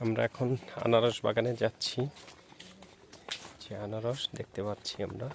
আমরা এখন আনারস বাগানে যাচ্ছি। যে আনারস দেখতে পাচ্ছি আমরা।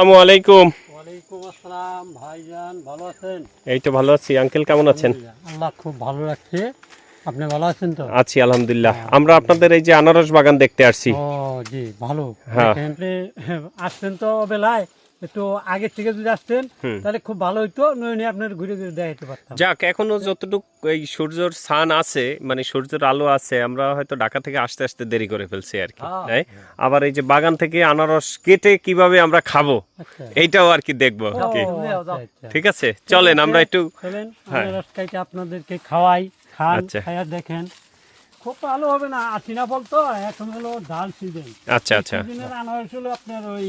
আসসালামু আলাইকুম। ওয়ালাইকুম আসসালাম ভাইজান ভালো আছেন? এই তো ভালো আছি। আঙ্কেল কেমন আছেন? আল্লাহ খুব ভালো রাখছে। আপনি ভালো আছেন তো? আছি আলহামদুলিল্লাহ। আমরা আপনাদের এই যে আনারস বাগান দেখতে আসছি। ও জি ভালো। হ্যাঁ। আসছেন তো বেলায়। একটু আগে থেকে যদি আসতেন তাহলে খুব ভালো হইতো নইলে আপনার ঘুরে ঘুরে দেখাতে পারতাম যাক এখনও যতটুকু এই সূর্যর সান আছে মানে সূর্যের আলো আছে আমরা হয়তো ঢাকা থেকে আসতে আসতে দেরি করে ফেলছি আর কি হ্যাঁ। তাই আবার এই যে বাগান থেকে আনারস কেটে কীভাবে আমরা খাব আচ্ছা এইটাও আর কি দেখব আচ্ছা, আচ্ছা। ঠিক আছে চলেন আমরা একটু হ্যাঁ। আপনাদেরকে খাওয়াই খান। খাইয়া দেখেন খুব ভালো হবে না আচিনা ফল তো এখন হলো ডাল সিজন আচ্ছা আচ্ছা। সিজনের আনারস হলো আপনার ওই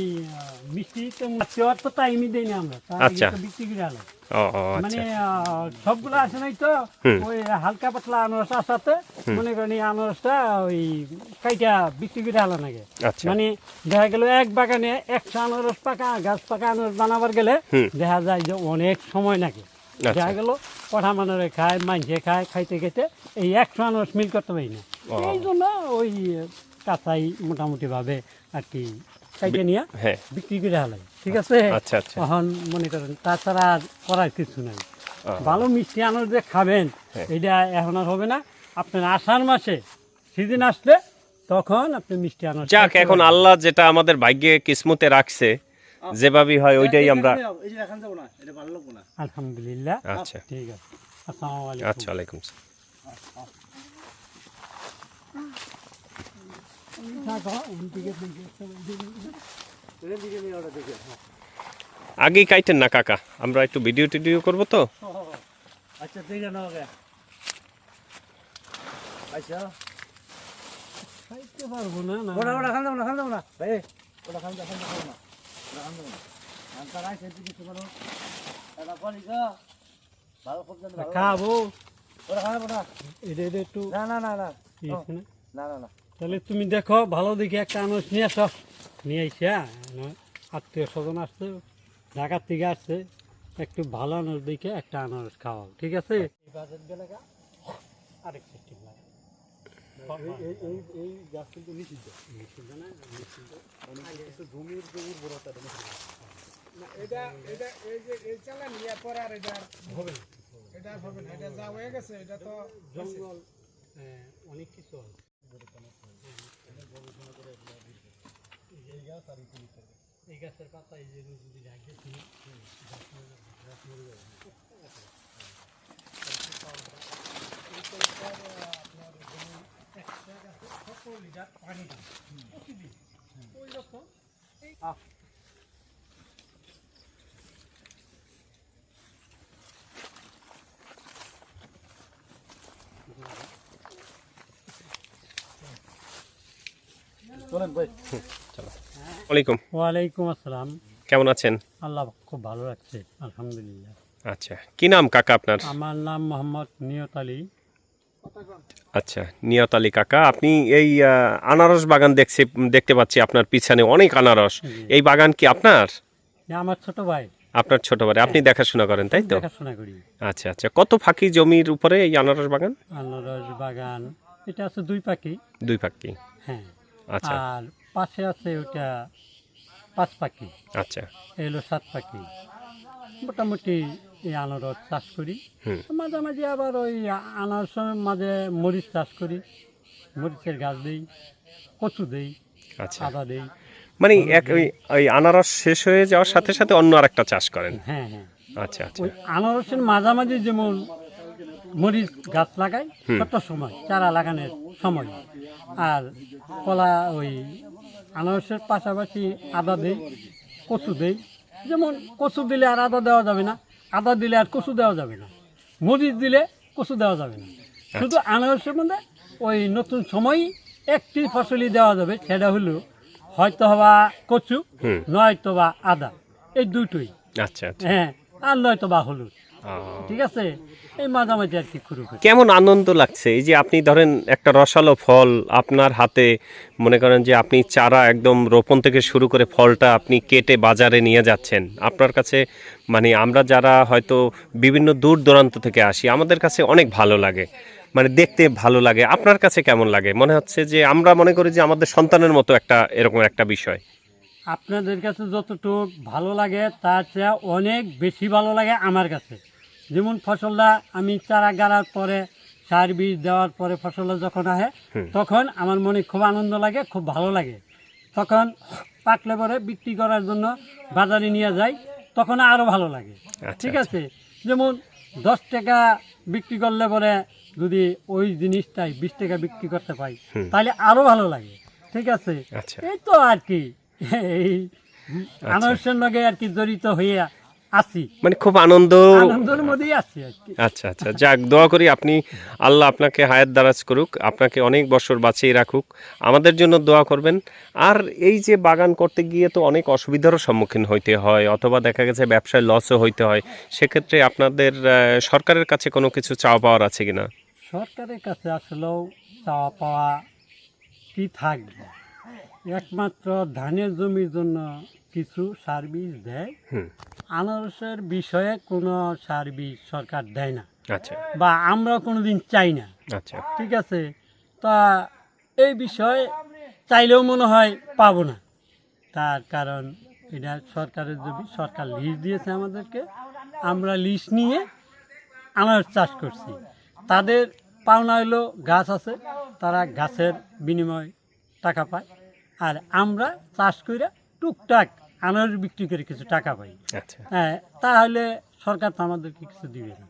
মিষ্টি তেমন চেওয়ার তো টাইমই দেই না আমরা আচ্ছা। বিক্রি করে আলো ও, মানে আচ্ছা সবগুলো আছে নাই তো ওই হালকা পাতলা আনারস আসাতে মনে করেন এই আনারসটা ওই কাইটা বিক্রি করে আলো নাকি আচ্ছা। মানে দেখা গেল এক বাগানে একশো আনারস পাকা গাছ পাকা আনারস বানাবার গেলে দেখা যায় যে অনেক সময় লাগে। আচ্ছা। দেখা গেল কঠা মানুষে খায় মাইনছে খায় খাইতে খেতে এই একশো মানুষ মিল করতে পারি না। এই জন্য ওই কাঁচাই মোটামুটি ভাবে আর কি খাইতে নিয়ে হ্যাঁ। বিক্রি করে হালাই ঠিক আছে? আচ্ছা আচ্ছা। তখন মনে করেন তাছাড়া আর করার কিছু নাই। ভালো মিষ্টি আনার যে খাবেন হ্যাঁ। এটা এখন আর হবে না। আপনার আষাঢ় মাসে সিজন আসলে তখন আপনি মিষ্টি আনার যাক এখন আল্লাহ যেটা আমাদের ভাগ্যে কিসমতে রাখছে যেভাবেই হয় ওইটাই আমরা আলহামদুলিল্লাহ। আচ্ছা। ঠিক আছে। আসসালামু আলাইকুম। আচ্ছা ওয়ালাইকুম আগেই কাইটেন না কাকা? আমরা একটু ভিডিও টিডিও করব তো? আচ্ছা ঠিক আছে ওকে আচ্ছা। খাইতে পারব না না। ওটা ওটা খান যাব না খান যাব না। ভাই ওটা খান যাব না। তাহলে তুমি দেখো, ভালো দেখে একটা আনারস নিয়ে আসো। নিয়ে এসে আত্মীয় স্বজন আসছে, ঢাকার থেকে আসছে, একটু ভালো আনারস দেখে একটা আনারস খাওয়াও, ঠিক আছে? আরেক লাগে। এই গাছ কিন্তু নিষিদ্ধ নিষিদ্ধ না? নিষিদ্ধ। বড়টা এটা এটা এই যে এই চালান ইয়া পরে আর এটা হবে না। এটা হবে না এটা যা হয়ে গেছে, এটা তো জঙ্গল অনেক কিছু এই গাছের পাতা এই যে যদি রাখে চলেন ভাই। ওয়ালাইকুম। ওয়ালাইকুম আসসালাম। কেমন আছেন? আল্লাহ খুব ভালো রাখছে আলহামদুলিল্লাহ। আচ্ছা কি নাম কাকা আপনার? আমার নাম মোহাম্মদ নিয়ত আলী। আচ্ছা নিয়ত আলী কাকা আপনি এই আনারস বাগান দেখছি দেখতে পাচ্ছি আপনার পিছনে অনেক আনারস। এই বাগান কি আপনার? আমার ছোট ভাই। আপনার ছোট ভাই আপনি দেখাশোনা করেন তাই তো? আচ্ছা আচ্ছা কত ফাঁকি জমির উপরে এই আনারস বাগান? আনারস বাগান এটা আছে দুই পাখি দুই ফাঁকি। হ্যাঁ। আচ্ছা। আর পাশে আছে ওটা পাঁচ পাখি আচ্ছা। এলো সাত পাখি মোটামুটি এই আনারস চাষ করি। মাঝে মাঝে আবার ওই আনারসের মাঝে মরিচ চাষ করি। মরিচের গাছ দিই কচু দেই আচ্ছা। আদা দেই। মানে এক ওই আনারস শেষ হয়ে যাওয়ার সাথে সাথে অন্য আরেকটা চাষ করেন? হ্যাঁ হ্যাঁ। আচ্ছা আচ্ছা। ওই আনারসের মাঝামাঝি যেমন মরিচ গাছ লাগাই ছোট্ট সময় চারা লাগানোর সময়। আর কলা ওই আনারসের পাশাপাশি আদা দেই কচু দেই। যেমন কচু দিলে আর আদা দেওয়া যাবে না। আদা দিলে আর কচু দেওয়া যাবে না। মরিচ দিলে কচু দেওয়া যাবে না। শুধু আনারসের মধ্যে ওই নতুন সময় একটি ফসলই দেওয়া যাবে সেটা হলো হয়তো হবা কচু নয়তো বা আদা এই দুটোই। আচ্ছা আচ্ছা। হ্যাঁ আর নয়তো বা হলুদ। ঠিক আছে? এই মাঝামাঝি আর কি শুরু করি কেমন আনন্দ লাগছে? এই যে আপনি ধরেন একটা রসালো ফল আপনার হাতে মনে করেন যে আপনি চারা একদম রোপণ থেকে শুরু করে ফলটা আপনি কেটে বাজারে নিয়ে যাচ্ছেন। আপনার কাছে মানে আমরা যারা হয়তো বিভিন্ন দূর দূরান্ত থেকে আসি আমাদের কাছে অনেক ভালো লাগে। মানে দেখতে ভালো লাগে। আপনার কাছে কেমন লাগে? মনে হচ্ছে যে আমরা মনে করি যে আমাদের সন্তানের মতো একটা এরকম একটা বিষয়। আপনাদের কাছে যতটুকু ভালো লাগে তার চেয়ে অনেক বেশি ভালো লাগে আমার কাছে। যেমন ফসলটা আমি চারা গাড়ার পরে সার বীজ দেওয়ার পরে ফসলটা যখন আসে তখন আমার মনে খুব আনন্দ লাগে খুব ভালো লাগে। তখন পাকলে পরে বিক্রি করার জন্য বাজারে নিয়ে যাই তখন আরও ভালো লাগে। আচ্ছা, ঠিক আছে? যেমন দশ টাকা বিক্রি করলে পরে যদি ওই জিনিসটাই বিশ টাকা বিক্রি করতে পাই তাহলে আরও ভালো লাগে। ঠিক আছে? আচ্ছা। এই তো আর কি। এই আনারসের লগে আর কি জড়িত হয়ে আছি মানে খুব আনন্দ আনন্দের মধ্যেই আছি আচ্ছা আচ্ছা। যাক দোয়া করি আপনি আল্লাহ আপনাকে হায়াত দারাজ করুক আপনাকে অনেক বছর বাঁচিয়ে রাখুক। আমাদের জন্য দোয়া করবেন। আর এই যে বাগান করতে গিয়ে তো অনেক অসুবিধারও সম্মুখীন হইতে হয় অথবা দেখা গেছে ব্যবসায় লসও হইতে হয়। সেক্ষেত্রে আপনাদের সরকারের কাছে কোনো কিছু চাওয়া পাওয়ার আছে কিনা? সরকারের কাছে আসলেও চাওয়া পাওয়া কি থাকবে? একমাত্র ধানের জমির জন্য কিছু সার্ভিস দেয়। আনারসের বিষয়ে কোনো সার্ভিস সরকার দেয় না। আচ্ছা। বা আমরা কোনোদিন চাই না। আচ্ছা। ঠিক আছে? তা এই বিষয়ে চাইলেও মনে হয় পাবো না। তার কারণ এটা সরকারের জমি সরকার লিজ দিয়েছে আমাদেরকে আমরা লিজ নিয়ে আনারস চাষ করছি। তাদের পাওনা হলো গাছ আছে তারা গাছের বিনিময় টাকা পায়। আর আমরা চাষ করে টুকটাক আনারস বিক্রি করে কিছু টাকা পাই। আচ্ছা। হ্যাঁ তাহলে সরকার তো আমাদেরকে কিছু দিবে না।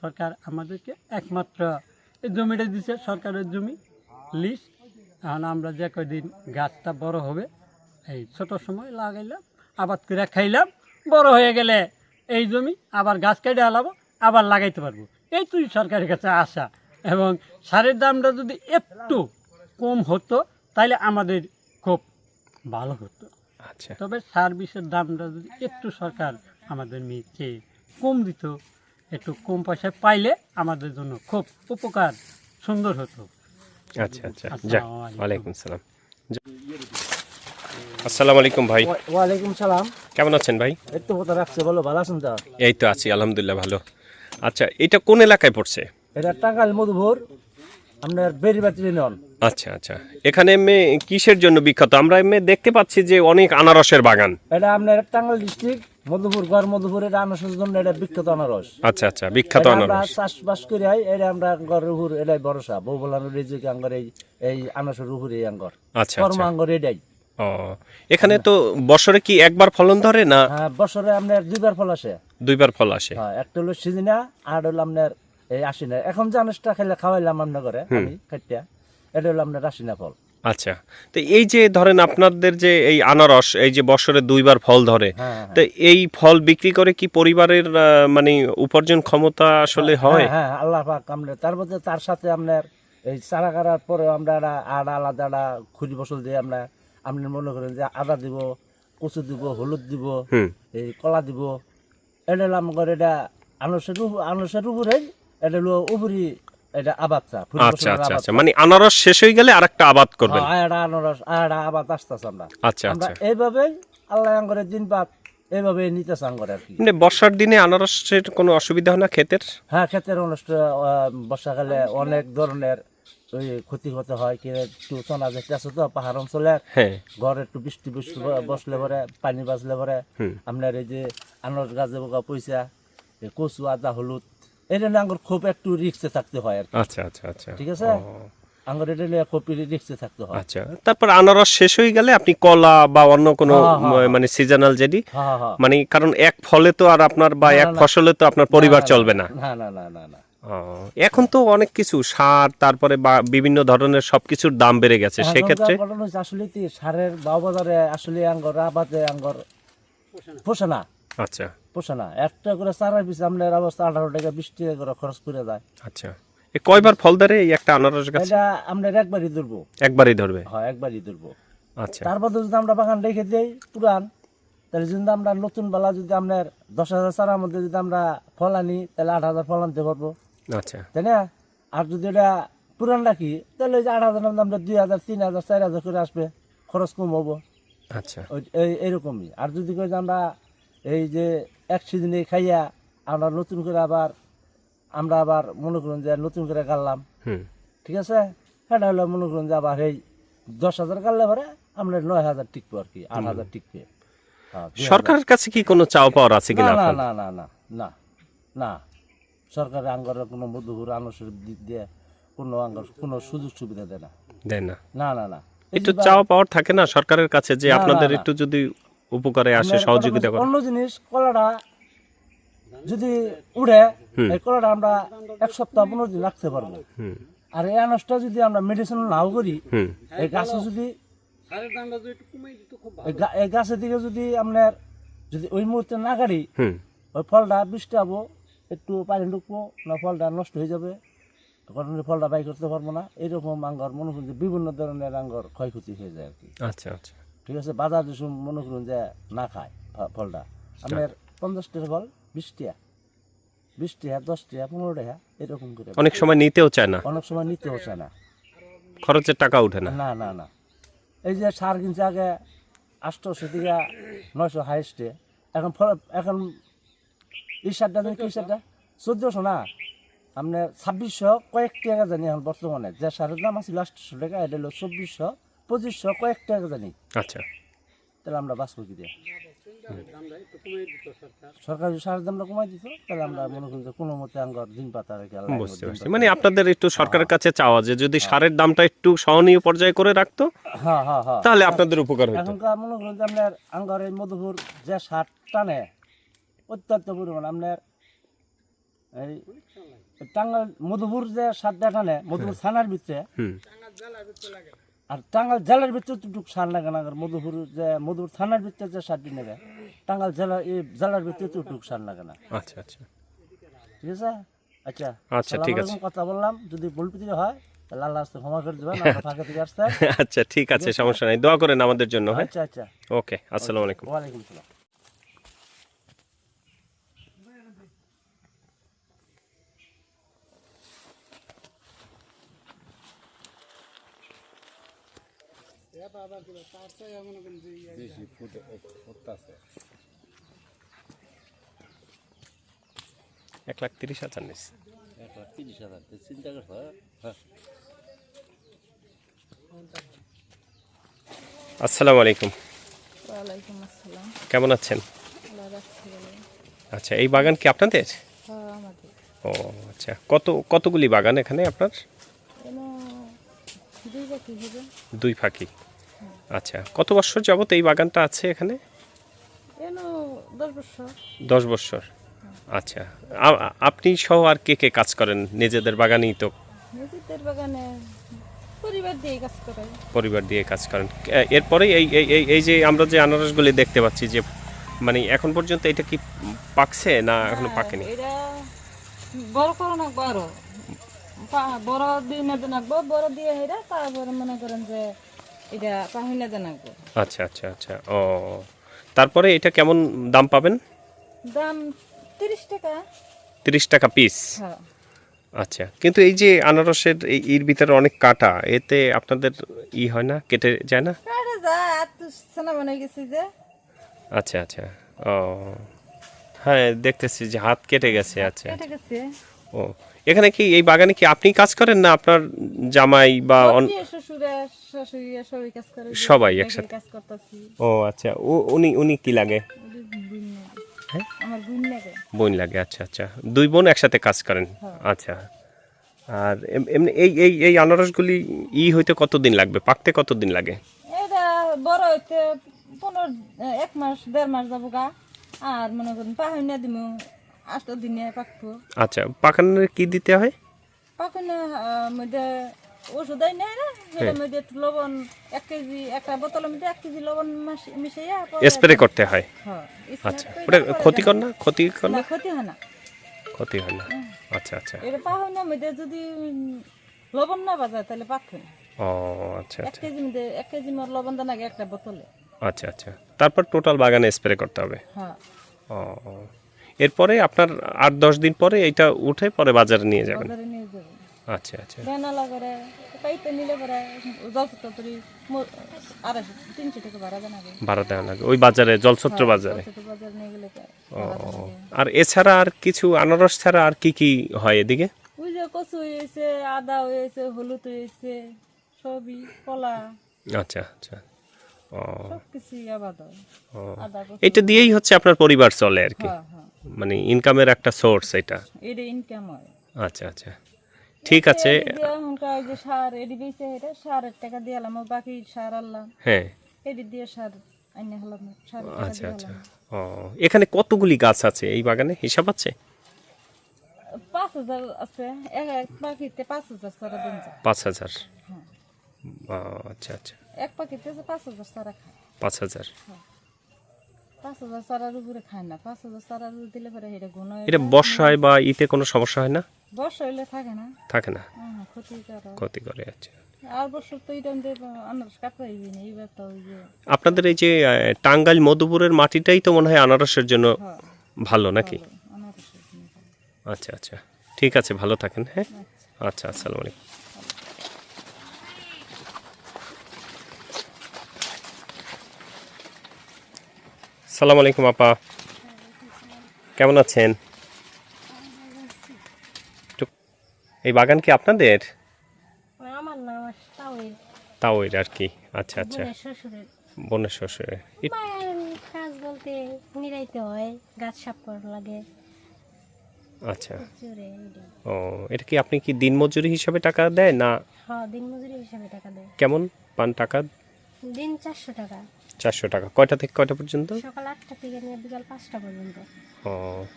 সরকার আমাদেরকে একমাত্র এই জমিটা দিছে সরকারের জমি লিস। এখন আমরা যে কদিন গাছটা বড় হবে এই ছোট সময় লাগাইলাম আবাদ করে খাইলাম বড় হয়ে গেলে এই জমি আবার গাছ কেটে আলাবো আবার লাগাইতে পারব। এই তুই সরকারের কাছে আশা। এবং সারের দামটা যদি একটু কম হতো তাহলে আমাদের খুব ভালো হতো। আচ্ছা। তবে সার্ভিসের দামটা যদি একটু সরকার আমাদের নিচে কম দিত একটু কম পয়সায় পাইলে আমাদের জন্য খুব উপকার সুন্দর হতো। আচ্ছা আচ্ছা। যাক ওয়ালাইকুম সালাম। আসসালামু আলাইকুম ভাই। ওয়ালাইকুম সালাম। কেমন আছেন ভাই? এই তো কথা রাখছে বলো ভালো আছেন তো? এই তো আছি আলহামদুলিল্লাহ ভালো। আচ্ছা এটা কোন এলাকায় পড়ছে? এটা টাঙ্গাইল মধুপুর। আপনার বেরিবাতি আচ্ছা আচ্ছা। এখানে এমনি কিসের জন্য বিখ্যাত? আমরা এমনি দেখতে পাচ্ছি যে অনেক আনারসের বাগান। এটা আপনার টাঙ্গাইল ডিস্ট্রিক্ট মধুপুর গড় মধুপুর এটা আনারসের জন্য এটা বিখ্যাত আনারস। আচ্ছা আচ্ছা বিখ্যাত আনারস। চাষবাস করে আই এটা আমরা গড়ের উপর এটাই ভরসা। বউ বলানোর এই যে আঙ্গর এই এই আনারসের উপর এই আঙ্গর। আচ্ছা কর্ম আচ্ছা। আঙ্গর এটাই। ও এখানে তো বছরে কি একবার ফলন ধরে না? হ্যাঁ বছরে আপনার দুইবার ফল আসে। দুইবার ফল আসে। হ্যাঁ একটা হলো সিজিনা আর হলো আপনার এই আশিনা এখন যে আনারসটা খাইলে খাওয়াইলাম আমি খাইটা এটা হলো আপনার আশিনা ফল আচ্ছা। তো এই যে ধরেন আপনাদের যে এই আনারস এই যে বছরে দুইবার ফল ধরে হ্যাঁ তো এই ফল বিক্রি করে কি পরিবারের মানে উপার্জন ক্ষমতা আসলে হয় হ্যাঁ? হ্যাঁ আল্লাহ পাক আমরা তার মধ্যে তার সাথে আপনার এই চারা কাটার পরে আমরা আদা আলাদা খুঁজি ফসল দিয়ে আমরা আপনি মনে করেন যে আদা দিব কচু দিব হলুদ দিব এই কলা দিব। এটা আমার এটা আনারসের উপর আনারসের উপরে এটা হলো উপরি এটা আবাদটা ফুল আচ্ছা আচ্ছা আচ্ছা। মানে আনারস শেষ হয়ে গেলে আরেকটা আবাদ করবেন। হ্যাঁ, আয়াটা আনারস আয়াটা আবাদ আসতেছে আমরা। আচ্ছা আচ্ছা। এইভাবেই আল্লাহ আঙ্গরে দিন পাত এইভাবে নিতেছে আঙ্গরে আর কি। মানে বর্ষার দিনে আনারসের কোনো অসুবিধা হয় না ক্ষেতের? হ্যাঁ ক্ষেতের অনুষ্ঠান বর্ষাকালে অনেক ধরনের ওই ক্ষতি হতে হয় কি একটু চনা যেতে আছে তো পাহাড় অঞ্চলে হ্যাঁ। ঘরে একটু বৃষ্টি বসলে বসলে পরে পানি বাজলে পরে আপনার এই যে আনারস গাছে বোকা পয়সা কচু আদা হলুদ জন্য আঙ্গুর খুব একটু রিক্সে থাকতে হয় আর আচ্ছা আচ্ছা আচ্ছা। ঠিক আছে? আঙ্গুর এটা নিয়ে কপি রিক্সে থাকতে হয়। আচ্ছা তারপর আনারস শেষ হয়ে গেলে আপনি কলা বা অন্য কোনো হ্যাঁ, হ্যাঁ, ম- মানে সিজনাল যেটি হ্যাঁ হ্যাঁ মানে কারণ এক ফলে তো আর আপনার বা এক ফসলে তো আপনার পরিবার চলবে না। না না না না না। এখন তো অনেক কিছু সার তারপরে বা বিভিন্ন ধরনের সবকিছুর দাম বেড়ে গেছে সেক্ষেত্রে। আসলে সারের বাউ বাজারে আসলে আঙ্গর আবাদে আঙ্গর পোষে না। আচ্ছা। পোষে না? একটা করে চারা পিস আপনার অবস্থা আঠারো টাকা বিশ টাকা করে খরচ করে যায়। আচ্ছা। এ কয়বার ফল ধরে এই একটা আনারস গাছ? এটা আমরা একবারই ধরবো। একবারই ধরবে? হয় একবারই ধরবো। আচ্ছা। তারপর যদি আমরা বাগান রেখে দিই পুরান তাহলে যদি আমরা নতুন বেলা যদি আপনার দশ হাজার চারার মধ্যে যদি আমরা ফল আনি তাহলে আট হাজার ফল আনতে পারব। আচ্ছা। তাই না? আর যদি এটা পুরান রাখি তাহলে ওই যে আট হাজার মধ্যে আমরা দুই হাজার তিন হাজার চার হাজার করে আসবে খরচ কম হব। আচ্ছা। ওই এই- এইরকমই। আর যদি কই যে আমরা এই যে এক সিজনে খাইয়া আমরা নতুন করে আবার আমরা আবার মনে করুন যে নতুন করে গাড়লাম। ঠিক আছে? সেটা হলো মনে করুন যে আবার এই দশ হাজার গাড়লে পরে আমরা নয় হাজার টিকবো আর কি আট হাজার টিকবে। হ্যাঁ। সরকারের কাছে কি কোনো চাও পাওয়ার আছে না কিনা না না না না না না সরকারের আঙ্গরের কোনো মধুপুর আনসের দিক দিয়ে কোনো আঙ্গর কোনো সুযোগ সুবিধা দেয় না। দেয় না। না না না। একটু চাওয়া পাওয়ার থাকে না সরকারের কাছে যে আপনাদের একটু যদি উপকারে আসে সহযোগিতা করে। অন্য জিনিস কলাটা যদি উড়ে এই কলাটা আমরা এক সপ্তাহ পনেরো দিন রাখতে পারব। আর এই আনাজটা যদি আমরা মেডিসিন নাও করি এই গাছে যদি এই গাছের দিকে যদি আপনার যদি ওই মুহূর্তে না গাড়ি ওই ফলটা বৃষ্টি হব একটু পানি ঢুকবো না ফলটা নষ্ট হয়ে যাবে তখন ফলটা বাই করতে পারব না। এরকম আঙ্গর মনে বিভিন্ন ধরনের আঙ্গর ক্ষয়ক্ষতি হয়ে যায় আর কি। আচ্টা আচ্ছা। ঠিক আছে বাজার যে মনে করুন যে না খায় ফলটা আপনার পঞ্চাশ টাকা ফল বিশ টাকা। বিশ টাকা দশ টাকা পনেরো টাকা এরকম করে। অনেক সময় নিতেও চায় না। অনেক সময় নিতেও চায় না। খরচের টাকা উঠে না। না না না। এই যে সার কিনছে আগে আটশোশো থেকে নয়শো হাইস্টে এখন ফল এখন এই সারটা জানি কি সারটা? চোদ্দোশো না? আপনার ছাব্বিশশো কয়েক টাকা জানি এখন বর্তমানে। যে সারের দাম আছে আটশোশো টাকা এটা হলো চব্বিশশো পঁচিশশো কয়েক টাকা জানি। আচ্ছা। তাহলে আমরা বাঁচবো কি দিয়ে? সরকার সারের দামটা কমাই দিত তাহলে আমরা মনে করি কোনো মতে আঙ্গর দিন পাতা বুঝতে পারছি। মানে আপনাদের একটু সরকারের কাছে চাওয়া যে যদি সারের দামটা একটু সহনীয় পর্যায়ে করে রাখতো হ্যাঁ হ্যাঁ হ্যাঁ। তাহলে আপনাদের উপকার হতো এখনকার মনে করুন যে আপনার আঙ্গার এই মধুপুর যে সার টানে অত্যন্ত পরিমাণ আপনার এই টাঙ্গাল মধুপুর যে সারটা টানে মধুপুর থানার ভিতরে আর টাঙ্গাল জেলার ভিতরে তো ঢুক সার লাগে না মধুপুর যে মধুপুর থানার ভিতরে যে সার দিন নেবে টাঙ্গাল জেলা এই জেলার ভিতরে তো ঢুক সার লাগে না। আচ্ছা আচ্ছা। ঠিক আছে? আচ্ছা আচ্ছা, ঠিক আছে। কথা বললাম। যদি ভুল হয় তাহলে আল্লাহ আসতে ক্ষমা করে দেবেন ফাঁকে থেকে আসতে। আচ্ছা ঠিক আছে সমস্যা নাই। দোয়া করেন আমাদের জন্য হ্যাঁ? আচ্ছা আচ্ছা। ওকে আসসালামু আলাইকুম। ওয়ালাইকুম এক লাখ তিরিশ হাজার নিস। এক লাখ তিরিশ হাজার চিন্তা করতে হ্যাঁ? আসসালামু আলাইকুম। ওয়ালাইকুম আসসালাম। কেমন আছেন? আচ্ছা এই বাগান কি আপনাদের? হ্যাঁ ও আচ্ছা কত কতগুলি বাগান এখানে আপনার? এনে দুই বাকি হবে। দুই ফাঁকি। আচ্ছা কত বছর যাবত এই বাগানটা আছে এখানে? দশ বছর। আচ্ছা আপনি সহ আর কে কে কাজ করেন? নিজেদের বাগানেই তো। নিজেদের বাগানে পরিবার দিয়ে কাজ করে পরিবার দিয়ে কাজ করেন। এরপরে এই এই এই- যে আমরা যে আনারসগুলি দেখতে পাচ্ছি যে মানে এখন পর্যন্ত এটা কি পাকছে না এখনও পাকেনি? এটা বড় করো না বড়। বড় দিনে দেনাকবো বড়। দিয়ে হেরা তারপরে মনে করেন যে এটা পাহিনে দেনাকবো আচ্ছা আচ্ছা আচ্ছা। ও তারপরে এটা কেমন দাম পাবেন? দাম তিরিশ টাকা। তিরিশ টাকা পিস হ্যাঁ। আচ্ছা কিন্তু এই যে আনারসের এই এর ভিতরে অনেক কাটা এতে আপনাদের ই হয় না কেটে যায় না? আচ্ছা আচ্ছা। ও হ্যাঁ দেখতেছি যে হাত কেটে গেছে আচ্ছা কেটে গেছে। ও এখানে কি এই বাগানে কি আপনি কাজ করেন না আপনার জামাই বা সবাই একসাথে। ও আচ্ছা। ও উনি উনি কি লাগে? বোন লাগে। আচ্ছা আচ্ছা। দুই বোন একসাথে কাজ করেন? হ্যাঁ। আচ্ছা। আর এমনি এই এই এই আনারসগুলি ই হইতে কতদিন লাগবে? পাকতে কতদিন লাগে? এটা বড় হইতে পনেরো এক মাস দেড় মাস যাব গা। আর মনে করুন পাহাড় দিব আষ্ট দিনে পাকবো। আচ্ছা পাকানোর কি দিতে হয়? পাকুনে মধ্যে ওষুধ নেয় না সেটার মধ্যে একটু লবণ এক কেজি একটা বোতলের মধ্যে এক কেজি লবণ পরে- স্প্রে করতে হয়? হ্যাঁ, আচ্ছা করে ওটা ক্ষতিকর না? ক্ষতিকর না? না ক্ষতি হয় না। ক্ষতি হয় না। আচ্ছা আচ্ছা। এটা পাহাড়ের মধ্যে যদি লবণ না বাজায় তাহলে পাকবে না। ও আচ্ছা এক আচ্ছা। কেজি মধ্যে এক কেজি মোর লবণ দেন আগে একটা বোতলে। আচ্ছা আচ্ছা। তারপর টোটাল বাগানে স্প্রে করতে হবে? হ্যাঁ। ও ও। এরপরে আপনার আট দশ দিন পরে এইটা উঠে পরে বাজারে নিয়ে যাবেন? আচ্ছা আচ্ছা। ভাড়া দেওয়া লাগে। ওই বাজারে জলছত্র বাজারে? ছোট বাজার ও। আর এছাড়া আর কিছু আনারস ছাড়া আর কি কি হয় এদিকে? ওই যে কচু হয়েছে আদা হয়েছে হলুদ হয়েছে সবই কলা। আচ্ছা আচ্ছা। হয়। ও। এটা দিয়েই হচ্ছে আপনার পরিবার চলে আর কি? হ্যাঁ হ্যাঁ। মানে ইনকামের একটা সোর্স এটা। এটা ইনকাম হয়। আচ্ছা আচ্ছা। ঠিক আছে। যে সার এডি বেঁচে এটা সারের টাকা দিয়ে আলাম বাকি সার আনলাম। হ্যাঁ। এডি দিয়ে সার আইনে হলাম টাকা আচ্ছা আচ্ছা। ও এখানে কতগুলি গাছ আছে এই বাগানে? হিসাব আছে? পাঁচ হাজার আছে। এক এক পাখিতে পাঁচ হাজার সারা দিন পাঁচ হাজার? হ্যাঁ। আচ্ছা আচ্ছা। এক পাখিতে পাঁচ হাজার সারা খায়। পাঁচ হাজার। পাঁচ হাজার সারার উপরে খায় না পাঁচ হাজার সারার উপরে দিলে পরে এটা গুণ হয়ে এটা বর্ষায় বা ইতে কোনো সমস্যা হয় না? বর্ষা হইলে থাকে না। থাকে না। হ্যাঁ ক্ষতিকারক ক্ষতি করে আচ্ছা। আর বছর তো এটা আনারস কাটতে হইবি না এইবার তো ওই যে আপনাদের এই যে টাঙ্গাইল মধুপুরের মাটিটাই তো মনে হয় আনারসের জন্য হ্যাঁ ভালো নাকি। আচ্ছা আচ্ছা। ঠিক আছে ভালো থাকেন হ্যাঁ? আচ্ছা আসসালামু আলাইকুম। সালাম আলাইকুম আপা। কেমন আছেন? এই বাগান কি আপনাদের? আমার নাম তাওই তাও এর আর কি। আচ্ছা আচ্ছা। বোনের শ্বশুরের। কাজ বলতে নিরাইতে হয় গাছ করা লাগে। আচ্ছা। ও এটা কি আপনি কি দিনমজুরি হিসাবে টাকা দেয় না হ্যাঁ দিন মজুরি হিসাবে টাকা দেয়। কেমন পান টাকা? দিন চারশো টাকা। চারশো টাকা। কয়টা থেকে কয়টা পর্যন্ত? সকাল আটটা থেকে নিয়ে বিকাল পাঁচটা পর্যন্ত। ও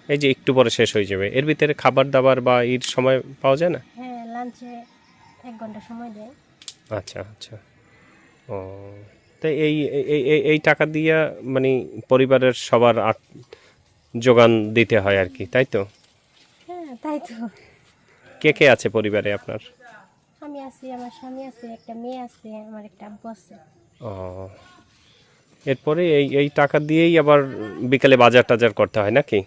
এই যে একটু পরে শেষ হয়ে যাবে। এর ভিতরে খাবার দাবার বা এর সময় পাওয়া যায় না? হ্যাঁ লাঞ্চে এক ঘণ্টা সময় দেয়। আচ্ছা আচ্ছা। ও তাই এই এই- এই- টাকা দিয়ে মানে পরিবারের সবার যোগান দিতে হয় আর কি তাই তো? হ্যাঁ তাই তো। কে কে আছে পরিবারে আপনার? আমি আছি আমার স্বামী আছে একটা মেয়ে আছে আমার একটা আব্বু আছে। ও এরপরে এই এই টাকা দিয়েই আবার বিকালে বাজার টাজার করতে হয় নাকি?